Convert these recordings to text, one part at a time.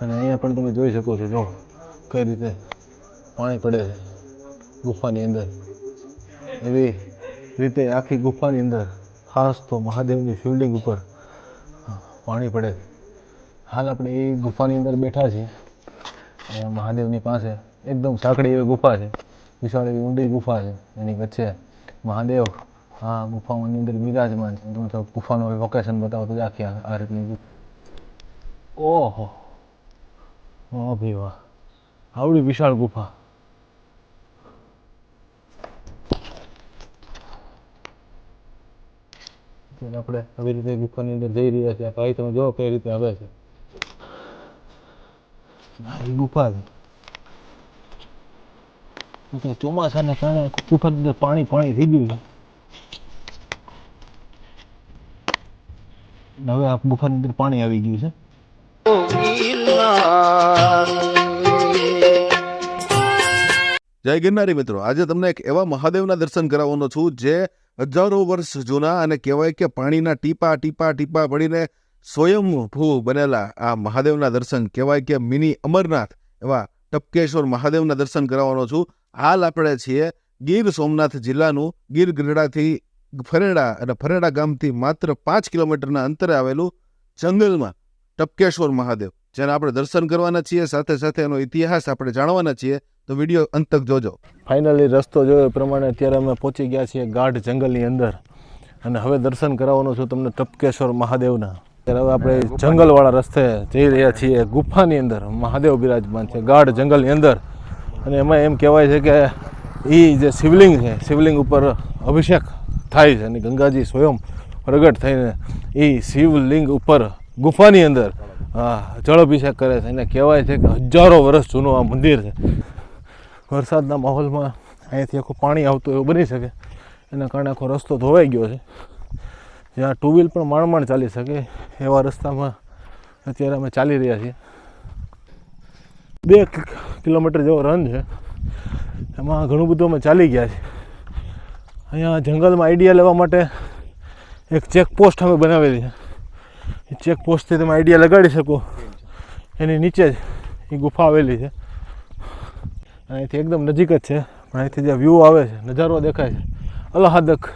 અને અહીંયા પણ તમે જોઈ શકો છો, જો કઈ રીતે પાણી પડે છે ગુફાની અંદર. એવી રીતે આખી ગુફાની અંદર, ખાસ તો મહાદેવની શિવલિંગ ઉપર પાણી પડે હાલ આપણે એ ગુફાની અંદર બેઠા છીએ મહાદેવની પાસે એકદમ સાંકડી એવી ગુફા છે, વિશાળ એવી ઊંડી ગુફા છે. એની વચ્ચે મહાદેવ આ ગુફાઓની અંદર બિરાજમાન છે. તમે તો ગુફાનું લોકેશન બતાવો તો આખી આ રીતની ઓહો. વાહ ભાઈ વાહ. આવડી વિશાળ ગુફા. આપણે આવી રીતે ગુફાની અંદર જઈ રહ્યા છીએ. ભાઈ તમે જો કઈ રીતે આવે છે. એ ગુફા છે. ચોમાસાને કારણે ગુફાની અંદર પાણી પાણી થઈ ગયું છે. હવે આ ગુફાની અંદર પાણી આવી ગયું છે. જય ગિરનારી મિત્રો. આજે તમને એક એવા મહાદેવના દર્શન કરાવવાનો છું જે હજારો વર્ષ જૂના અને કહેવાય કે પાણીના ટીપા ટીપા ટીપા પડીને સ્વયંભૂ બનેલા આ મહાદેવના દર્શન. કહેવાય કે મિની અમરનાથ એવા ટપકેશ્વર મહાદેવના દર્શન કરાવવાનો છું. હાલ આપણે છીએ ગીર સોમનાથ જિલ્લાનું. ગીર ગઢડાથી ફરેડા અને ફરેડા ગામથી માત્ર પાંચ કિલોમીટરના અંતરે આવેલું જંગલમાં. ટપકેશ્વર મહાદેવ. જેના આપણે દર્શન કરવાના છીએ સાથે સાથે એનો ઇતિહાસ આપણે જાણવાના છીએ તો વીડિયો અંત તક જોજો. ફાઇનલી રસ્તો જોયો પ્રમાણે અત્યારે અમે પહોંચી ગયા છીએ ગાઢ જંગલની અંદર. અને હવે દર્શન કરાવવાનું છું તમને ટપકેશ્વર મહાદેવના. ત્યારે હવે આપણે જંગલવાળા રસ્તે જઈ રહ્યા છીએ ગુફાની અંદર. મહાદેવ બિરાજમાન છે ગાઢ જંગલની અંદર. અને એમાં એમ કહેવાય છે કે એ જે શિવલિંગ છે શિવલિંગ ઉપર અભિષેક થાય છે. અને ગંગાજી સ્વયં પ્રગટ થઈને એ શિવલિંગ ઉપર ગુફાની અંદર. આ જળ અભિષેક કરે છે. અને કહેવાય છે કે હજારો વર્ષ જૂનું આ મંદિર છે. વરસાદના માહોલમાં અહીંયાથી આખું પાણી આવતું એવું બની શકે. એના કારણે આખો રસ્તો ધોવાઈ ગયો છે. જ્યાં ટુ વ્હીલ પણ માંડ ચાલી શકે એવા રસ્તામાં અત્યારે અમે ચાલી રહ્યા છીએ. બે કિલોમીટર જેવો રન છે. એમાં ઘણું બધું અમે ચાલી ગયા છે અહીંયા જંગલમાં આઈડિયા લેવા માટે એક ચેકપોસ્ટ અમે બનાવેલી છે. એ ચેકપોસ્ટથી તમે આઈડિયા લગાડી શકો. એની નીચે જ એ ગુફા આવેલી છે. અને અહીંથી એકદમ નજીક જ છે. પણ અહીંથી જે વ્યૂ આવે છે, નજારો દેખાય છે. અલ્હાદક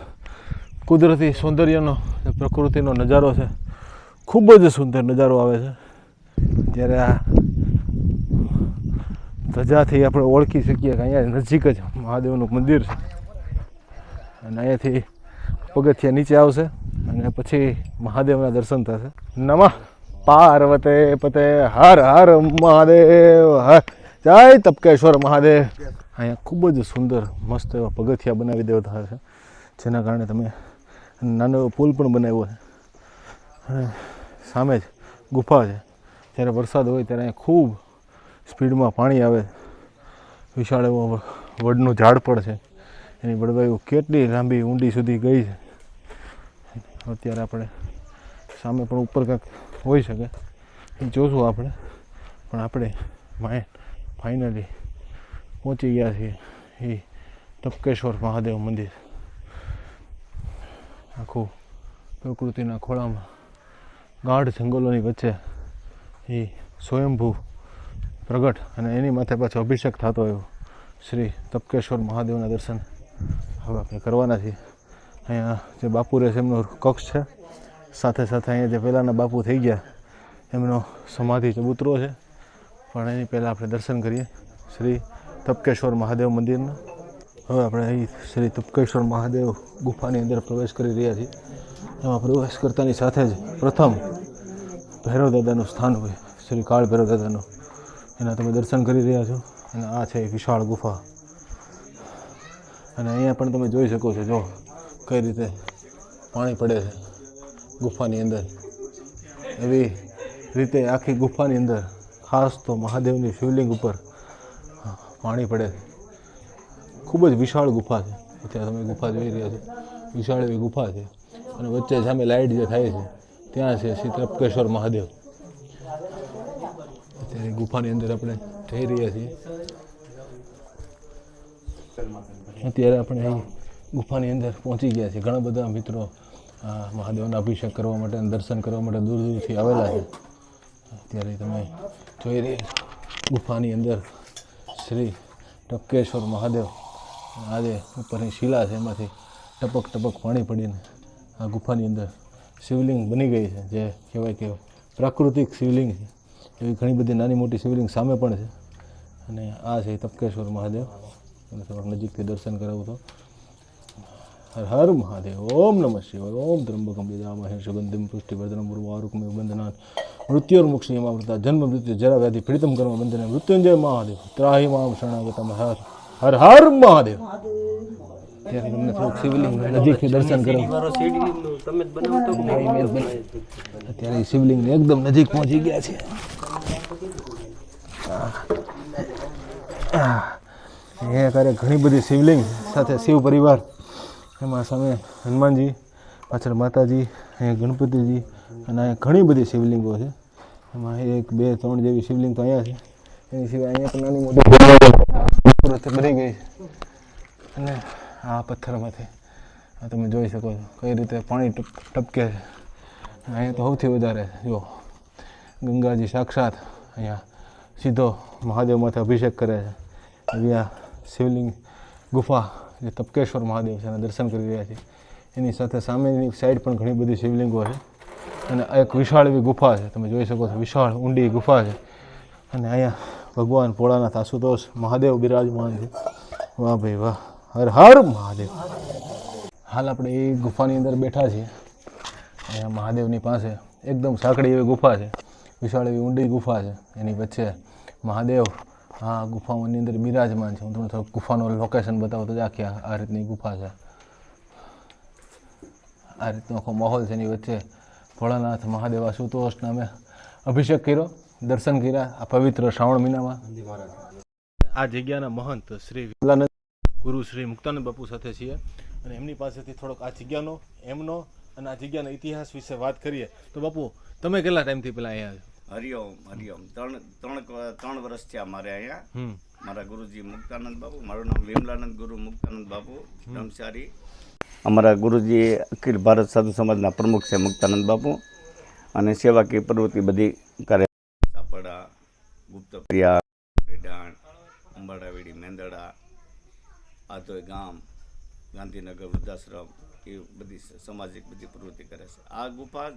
કુદરતી સૌંદર્યનો પ્રકૃતિનો નજારો છે. ખૂબ જ સુંદર નજારો આવે છે. ત્યારે આ ધજાથી આપણે ઓળખી શકીએ કે અહીંયા નજીક જ મહાદેવનું મંદિર છે. અને અહીંયાથી પગથિયા નીચે આવશે અને પછી મહાદેવના દર્શન થશે. નમઃ. પાર્વતે પતે, હર હર મહાદેવ, હર. જય તપકેશ્વર મહાદેવ. અહીંયા ખૂબ જ સુંદર, મસ્ત એવા પગથિયા બનાવી દેવતા છે જેના કારણે તમે નાનો એવો પુલ પણ બનાવ્યો છે. અને સામે જ ગુફા છે. જ્યારે વરસાદ હોય ત્યારે અહીંયા ખૂબ સ્પીડમાં પાણી આવે. વિશાળ એવો વડનું ઝાડ પણ છે. એની બળવાયું કેટલી લાંબી ઊંડી સુધી ગઈ છે. અત્યારે આપણે સામે પણ ઉપર કાંઈક હોઈ શકે. એ જોશું આપણે. પણ આપણે માઇન્ડ ફાઇનલી પહોંચી ગયા છીએ એ ટપકેશ્વર મહાદેવ મંદિર. આખું પ્રકૃતિના ખોળામાં ગાઢ જંગલોની વચ્ચે એ સ્વયંભૂ પ્રગટ અને એની માથે પાછો અભિષેક થતો એવો શ્રી તપકેશ્વર મહાદેવના દર્શન હવે આપણે કરવાના છીએ. અહીંયા જે બાપુ રહે છે, એમનો કક્ષ છે. સાથે સાથે અહીંયા જે પહેલાંના બાપુ થઈ ગયા, એમનો સમાધિ ચબૂતરો છે. પણ એની પહેલાં આપણે દર્શન કરીએ શ્રી તપકેશ્વર મહાદેવ મંદિરના. હવે આપણે અહીં શ્રી તપકેશ્વર મહાદેવ ગુફાની અંદર પ્રવેશ કરી રહ્યા છીએ. એમાં પ્રવેશ કરતાની સાથે જ પ્રથમ ભૈરવ દાદાનું સ્થાન હોય, શ્રી કાળ ભૈરવ દાદાનું. એના તમે દર્શન કરી રહ્યા છો. અને આ છે વિશાળ ગુફા. અને અહીંયા પણ તમે જોઈ શકો છો, જો કઈ રીતે પાણી પડે છે ગુફાની અંદર. એવી રીતે આખી ગુફાની અંદર, ખાસ તો મહાદેવની શિવલિંગ ઉપર પાણી પડે ખૂબ જ વિશાળ ગુફા છે. અત્યારે તમે ગુફા જોઈ રહ્યા છો. વિશાળ એવી ગુફા છે. અને વચ્ચે સામે લાઇટ જે થાય છે, ત્યાં છે શ્રી ત્રપકેશ્વર મહાદેવ. અત્યારે ગુફાની અંદર આપણે જઈ રહ્યા છીએ. અત્યારે આપણે અહીં ગુફાની અંદર પહોંચી ગયા છીએ. ઘણા બધા મિત્રો મહાદેવના અભિષેક કરવા માટે દર્શન કરવા માટે દૂર દૂરથી આવેલા છે. અત્યારે તમે જોઈ રહ્યા ગુફાની અંદર શ્રી ટપકેશ્વર મહાદેવ આજે ઉપરની શિલા છે. એમાંથી ટપક ટપક પાણી પડીને આ ગુફાની અંદર શિવલિંગ બની ગઈ છે. જે કહેવાય કે પ્રાકૃતિક શિવલિંગ છે. એવી ઘણી બધી નાની મોટી શિવલિંગ સામે પણ છે. અને આ છે ટપકેશ્વર મહાદેવ. થોડાક નજીકથી દર્શન કરાવું તો. હર હર મહાદેવ ઓમ નમઃ શિવાય ઓમ ત્રંબકમ યજામહે સુગંધિમ પુષ્ટિવર્ધનમ ઉર્વારુકમે બંધનાન મૃત્યોર્મુક્ષીયમાવૃતા જન્મ મૃત્યુ જરા વ્યાધિ પીડિતમ કર્મ બંધને મૃત્યુંજય મહાદેવ. ત્રાહી મામ શરણાગતમ હર હર હર મહાદેવ. ત્યારે તમને થોડુંક શિવલિંગ નજીકથી દર્શન તો અત્યારે શિવલિંગને એકદમ નજીક પહોંચી ગયા છે. એ કરે ઘણી બધી શિવલિંગ સાથે શિવ પરિવાર, એમાં સામે હનુમાનજી, પાછળ માતાજી, અહીંયા ગણપતિજી અને અહીંયા ઘણી બધી શિવલિંગો છે. એમાં એક, બે, ત્રણ જેવી શિવલિંગ તો અહીંયા છે. એની સિવાય અહીંયા પણ નાની મોટી પૂરતે બની ગઈ અને આ પથ્થરમાંથી આ તમે જોઈ શકો છો કઈ રીતે પાણી ટપકે છે. અહીંયા તો સૌથી વધારે જો ગંગાજી સાક્ષાત અહીંયા સીધો મહાદેવ માથે અભિષેક કરે છે. આ શિવલિંગ ગુફા જે તપકેશ્વર મહાદેવ છે એના દર્શન કરી રહ્યા છે. એની સાથે સામેની સાઈડ પણ ઘણી બધી શિવલિંગો છે. અને એક વિશાળ એવી ગુફા છે. તમે જોઈ શકો છો વિશાળ, ઊંડી ગુફા છે. અને અહીંયા ભગવાન ભોળાનાથ આશુતોષ મહાદેવ બિરાજમાન છે. વાહ ભાઈ વાહ. હર હર મહાદેવ. હાલ આપણે એ ગુફાની અંદર બેઠા છીએ. અહીંયા મહાદેવની પાસે એકદમ સાંકડી એવી ગુફા છે. વિશાળ એવી ઊંડી ગુફા છે. એની વચ્ચે મહાદેવ આ ગુફાઓની અંદર બિરાજમાન છે. હું તમને થોડું ગુફાનું લોકેશન બતાવું તો જ આખી આ રીતની ગુફા છે. આ રીતનો આખો માહોલ છે એની વચ્ચે ભોળાનાથ મહાદેવ આશુતોષ નામે અભિષેક કર્યો દર્શન કર્યા આ પવિત્ર શ્રાવણ મહિનામાં. આ જગ્યાના મહંત શ્રી વિલાનંદ ગુરુ શ્રી મુક્તાનંદ બાપુ સાથે છીએ. અને એમની પાસેથી થોડોક આ જગ્યાનો એમનો અને આ જગ્યાના ઇતિહાસ વિશે વાત કરીએ. તો બાપુ તમે કેટલા ટાઈમથી પેલા અહીંયા છો? હરિઓમ હરિઓમ. ત્રણ ત્રણ ત્રણ વર્ષ થયા મારે અહીંયા. મારા ગુરુજી મુક્તાનંદ બાપુ મારું નામ વિમલાનંદ ગુરુ મુક્તાનંદ બાપુ ધમસારી અમારા ગુરુજી અખિલ ભારત સાધુ સમાજના પ્રમુખ છે મુક્તાનંદ બાપુ. અને સેવાકીય પ્રવૃત્તિ બધી કરે. સાપડા ગુપ્તપ્રિયા રેડાણ અંબાડાવેડી મેંદડા આધોઈ ગામ ગાંધીનગર વૃદ્ધાશ્રમ એ બધી સામાજિક બધી પ્રવૃત્તિ કરે છે. આ ગુફા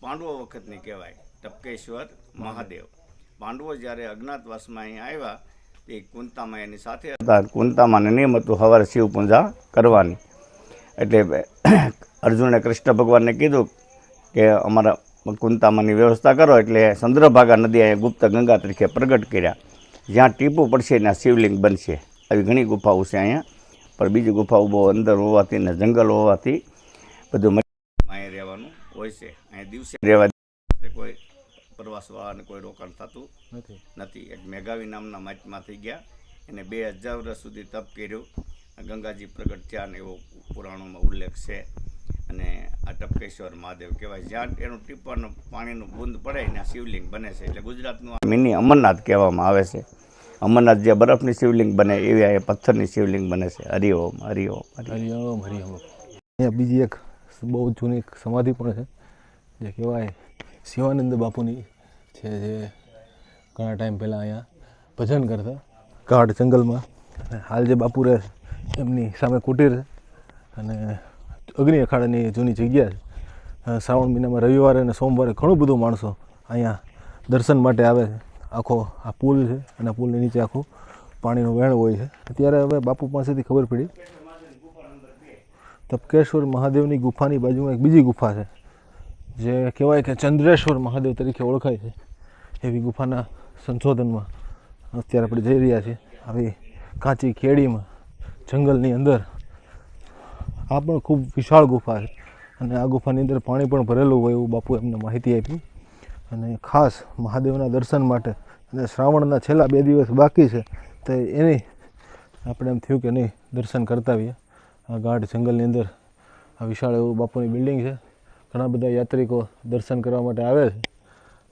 પાંડવો વખતની કહેવાય. ટપકેશ્વર મહાદેવ. પાંડવો જ્યારે અજ્ઞાતવાસમાં અહીં આવ્યા તે કુંતામાં એની સાથે હતા. કુંતામાં નિયમ હતું સવારે શિવ પૂજા કરવાની. એટલે અર્જુને કૃષ્ણ ભગવાનને કીધું કે અમારા કુંતામાની વ્યવસ્થા કરો એટલે ચંદ્રભાગા નદી અહીંયા ગુપ્ત ગંગા તરીકે પ્રગટ કર્યા. જ્યાં ટીપું પડશે ત્યાં શિવલિંગ બનશે. આવી ઘણી ગુફાઓ છે અહીંયા. પણ બીજી ગુફાઓ બહુ અંદર હોવાથી ને જંગલ હોવાથી બધું અહીંયા રહેવાનું હોય છે. અહીંયા દિવસે રહેવા કોઈ પ્રવાસવાળાને કોઈ રોકાણ થતું નથી. નથી. એક મેઘાવી નામના મહાત્મા થઈ ગયા. એને બે હજાર વર્ષ સુધી તપ કર્યું. ગંગાજી પ્રગટ થયા અને એવો પુરાણોમાં ઉલ્લેખ છે. અને આ ટપકેશ્વર મહાદેવ કહેવાય. જ્યાં એનું ટીપાનું પાણીનું બુંદ પડે ત્યાં શિવલિંગ બને છે. એટલે ગુજરાતનું મિની અમરનાથ કહેવામાં આવે છે. અમરનાથ જે બરફની શિવલિંગ બને એવી આ પથ્થરની શિવલિંગ બને છે. હરિઓમ હરિઓમ હરિઓમ. હરિઓમ અહીંયા બીજી એક બહુ જૂની સમાધિ પણ છે. જે કહેવાય શિવાનંદ બાપુની છે, જે ઘણા ટાઈમ પહેલાં અહીંયા ભજન કરતા. ગાઢ જંગલમાં. હાલ જે બાપુ રહે એમની સામે કુટીર અને અગ્નિ અખાડાની જૂની જગ્યા છે. શ્રાવણ મહિનામાં રવિવારે અને સોમવારે ઘણું બધું માણસો અહીંયા દર્શન માટે આવે છે. આખો આ પુલ છે, અને પુલની નીચે આખું પાણીનું વહેણ હોય છે. અત્યારે હવે બાપુ પાસેથી ખબર પડી. તપકેશ્વર મહાદેવની ગુફાની બાજુમાં એક બીજી ગુફા છે. જે કહેવાય કે ચંદ્રેશ્વર મહાદેવ તરીકે ઓળખાય છે, એવી ગુફાના સંશોધનમાં અત્યારે આપણે જઈ રહ્યા છીએ. આવી કાચી કેડીમાં જંગલની અંદર. આ પણ ખૂબ વિશાળ ગુફા છે અને આ ગુફાની અંદર પાણી પણ ભરેલું હોય એવું બાપુ એમને માહિતી આપી. અને ખાસ મહાદેવના દર્શન માટે અને શ્રાવણના છેલ્લા બે દિવસ બાકી છે, તો એની આપણે એમ થયું કે નહીં દર્શન કરતા આવીએ. આ ગાઢ જંગલની અંદર આ વિશાળ એવું બાપુની બિલ્ડિંગ છે. ઘણા બધા યાત્રિકો દર્શન કરવા માટે આવે છે.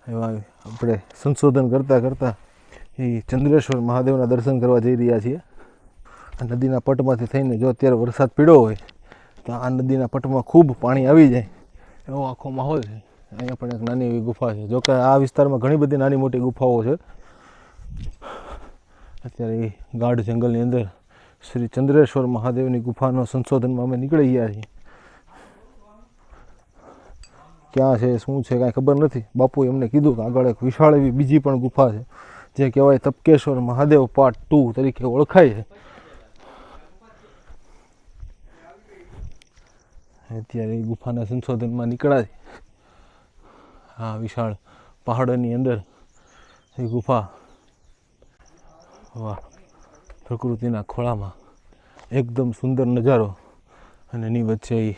એવા આપણે સંશોધન કરતાં કરતાં એ ચંદ્રેશ્વર મહાદેવના દર્શન કરવા જઈ રહ્યા છીએ. નદીના પટમાંથી થઈને જો અત્યારે વરસાદ પીડ્યો હોય, તો આ નદીના પટમાં ખૂબ પાણી આવી જાય એવો આખો માહોલ છે. અહીંયા પણ એક નાની એવી ગુફા છે. જોકે આ વિસ્તારમાં ઘણી બધી નાની મોટી ગુફાઓ છે. અત્યારે એ ગાઢ જંગલની અંદર શ્રી ચંદ્રેશ્વર મહાદેવની ગુફાનો સંશોધનમાં અમે નીકળી ગયા છીએ. ક્યાં છે, શું છે, કાંઈ ખબર નથી. બાપુએ અમને કીધું કે આગળ એક વિશાળ એવી બીજી પણ ગુફા છે, જે કહેવાય તપકેશ્વર મહાદેવ પાર્ટ ટુ તરીકે ઓળખાય છે. અત્યારે એ ગુફાના સંશોધનમાં નીકળાય. આ વિશાળ પહાડોની અંદર એ ગુફા, વાહ, પ્રકૃતિના ખોળામાં એકદમ સુંદર નજારો અને એની વચ્ચે એ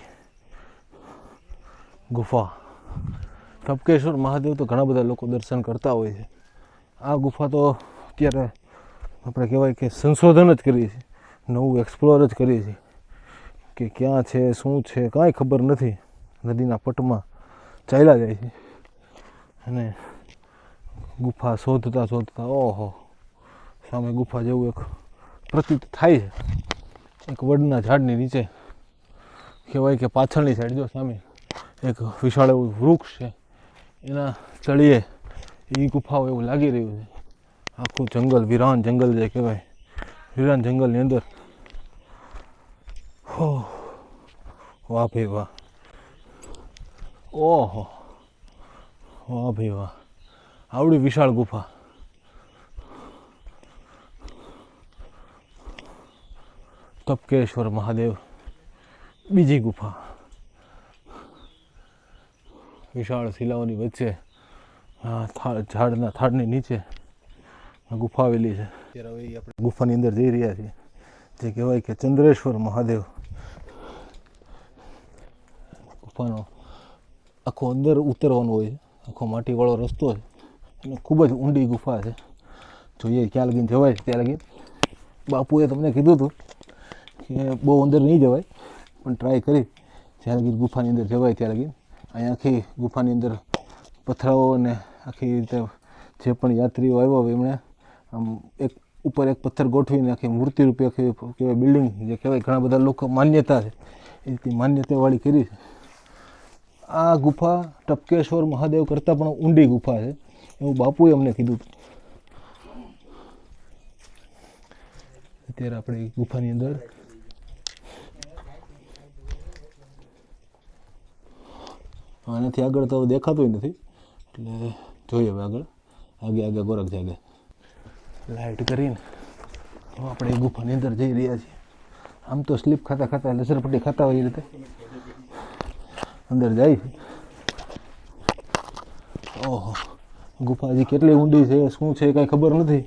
ગુફા. તપકેશ્વર મહાદેવ તો ઘણા બધા લોકો દર્શન કરતા હોય છે. આ ગુફા તો અત્યારે આપણે કહેવાય કે સંશોધન જ કરીએ છીએ. નવું એક્સપ્લોર જ કરીએ છીએ કે ક્યાં છે, શું છે, કાંઈ ખબર નથી. નદીના પટમાં ચાલ્યા જાય છે. અને ગુફા શોધતા શોધતા, ઓહો, સામે ગુફા જેવું એક પ્રતીત થાય છે. એક વડના ઝાડની નીચે કહેવાય કે પાછળની સાઈડ જો સામે એક વિશાળ એવું વૃક્ષ છે. એના તળિયે એ ગુફાઓ એવું લાગી રહ્યું છે. આખું જંગલ, વિરાન જંગલ જે કહેવાય. વિરાન જંગલની અંદર. હો. વાહ ભાઈ વાહ. ઓહો. વાહ ભાઈ વાહ. આવડી વિશાળ ગુફા. તપકેશ્વર મહાદેવ. બીજી ગુફા. વિશાળ શિલાઓની વચ્ચે ઝાડના થાળની નીચે ગુફા આવેલી છે. અત્યારે આપણે ગુફાની અંદર જઈ રહ્યા છીએ. જે કહેવાય કે ચંદ્રેશ્વર મહાદેવ. ગુફાનો આખો અંદર ઉતરવાનું હોય છે આખો માટીવાળો રસ્તો છે અને ખૂબ જ ઊંડી ગુફા છે. જોઈએ ક્યાં લગીને જવાય છે ત્યાં લગીને. બાપુએ તમને કીધું હતું કે બહુ અંદર નહીં જવાય, પણ ટ્રાય કરી. જ્યાં લગી ગુફાની અંદર જવાય, ત્યાં લગી અહીંયા આખી ગુફાની અંદર પથરાઓ અને આખી રીતે જે પણ યાત્રીઓ આવ્યો હોય એમણે, આમ એક ઉપર એક પથ્થર ગોઠવીને આખી મૂર્તિ રૂપે કહેવાય બિલ્ડિંગ જે કહેવાય, ઘણા બધા લોકો માન્યતા છે. એ રીતે માન્યતાવાળી કરી છે. આ ગુફા ટપકેશ્વર મહાદેવ કરતાં પણ ઊંડી ગુફા છે. એવું બાપુએ અમને કીધું અત્યારે આપણે ગુફાની અંદર આનાથી આગળ તો દેખાતું નથી. એટલે જોઈએ હવે આગળ. આગે આગે ગોરખ જાગે લાઇટ કરીને. હવે આપણે ગુફાની અંદર જઈ રહ્યા છીએ. આમ તો સ્લીપ ખાતા ખાતા લસરપટ્ટી ખાતા હોય એ રીતે. અંદર જાય ઓહો. ગુફા હજી કેટલી ઊંડી છે શું છે કાંઈ ખબર નથી.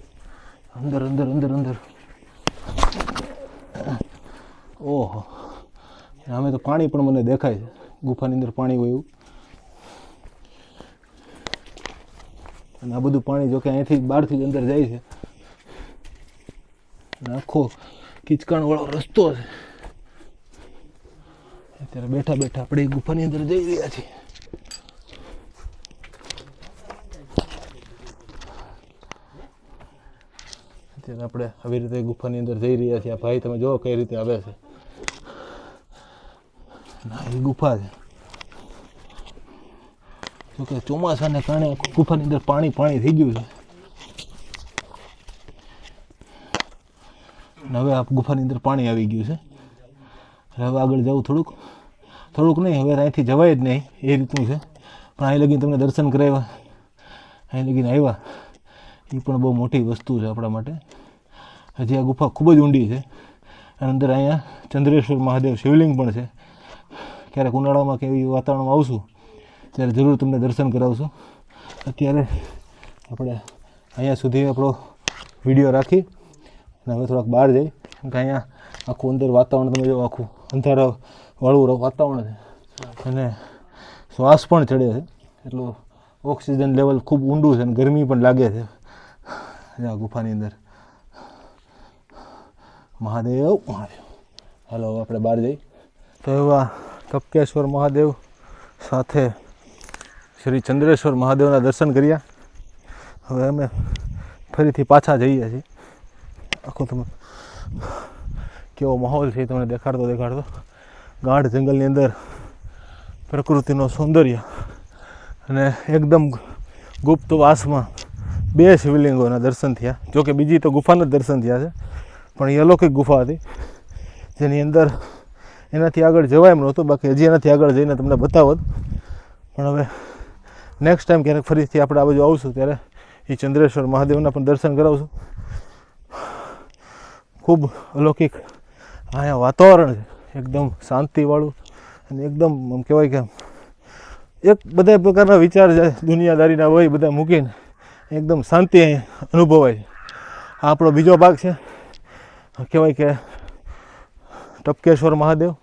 અંદર અંદર અંદર અંદર. ઓહો. આમે તો પાણી પણ મને દેખાય છે. ગુફાની અંદર પાણી હોય એવું. અને આ બધું પાણી જોકે અહીંથી બહારથી અંદર જાય છે. આખો કિચકાણવાળો રસ્તો છે. અત્યારે બેઠા બેઠા આપણે ગુફાની અંદર જઈ રહ્યા છીએ. અત્યારે આપણે આવી રીતે ગુફાની અંદર જઈ રહ્યા છીએ. આ ભાઈ તમે જોવો કઈ રીતે આવે છે. ના એ ગુફા છે. જોકે ચોમાસાને કારણે ગુફાની અંદર પાણી પાણી થઈ ગયું છે. હવે આ ગુફાની અંદર પાણી આવી ગયું છે. હવે આગળ જવું થોડુંક. થોડુંક નહીં, હવે અહીંથી જવાય જ નહીં, એ રીતનું છે. પણ અહીં લગીને તમને દર્શન કરાવ્યા. અહીં લગીને આવ્યા. એ પણ બહુ મોટી વસ્તુ છે આપણા માટે. હજી આ ગુફા ખૂબ જ ઊંડી છે. અને અંદર અહીંયા ચંદ્રેશ્વર મહાદેવ શિવલિંગ પણ છે. ક્યારેક ઉનાળામાં કે એવી વાતાવરણમાં આવશું ત્યારે જરૂર તમને દર્શન કરાવશું. અત્યારે આપણે અહીંયા સુધી આપણો વીડિયો રાખી અને હવે થોડાક બહાર જઈ. કારણ કે અહીંયા આખું અંદર વાતાવરણ તમે જો, આખું અંધારા વાળું વાતાવરણ છે. અને શ્વાસ પણ ચડે છે. એટલું ઓક્સિજન લેવલ ખૂબ ઊંડું છે અને ગરમી પણ લાગે છે. આ ગુફાની અંદર. મહાદેવ મહાદેવ. હાલો આપણે બહાર જઈ. તો એવા કપકેશ્વર મહાદેવ સાથે શ્રી ચંદ્રેશ્વર મહાદેવના દર્શન કર્યા. હવે અમે ફરીથી પાછા જઈએ છીએ. આખો તમે કેવો માહોલ છે તમને દેખાડતો દેખાડતો. ગાઢ જંગલની અંદર પ્રકૃતિનો સૌંદર્ય અને એકદમ ગુપ્ત વાસમાં બે શિવલિંગોના દર્શન થયા. જોકે બીજી તો ગુફાના દર્શન થયા છે. પણ એ અલૌકિક ગુફા હતી. જેની અંદર એનાથી આગળ જવાય એમ નહોતું. બાકી હજી એનાથી આગળ જઈને તમને બતાવત. પણ હવે નેક્સ્ટ ટાઈમ ક્યારેક ફરીથી આપણે આ બાજુ આવશું ત્યારે એ ચંદ્રેશ્વર મહાદેવના પણ દર્શન કરાવશું ખૂબ અલૌકિક અહીંયા વાતાવરણ છે. એકદમ શાંતિવાળું અને એકદમ, આમ કહેવાય કે એક બધા પ્રકારના વિચાર દુનિયાદારીના હોય બધા મૂકીને એકદમ શાંતિ અનુભવાય આ આપણો બીજો ભાગ છે. કહેવાય કે ટપકેશ્વર મહાદેવ.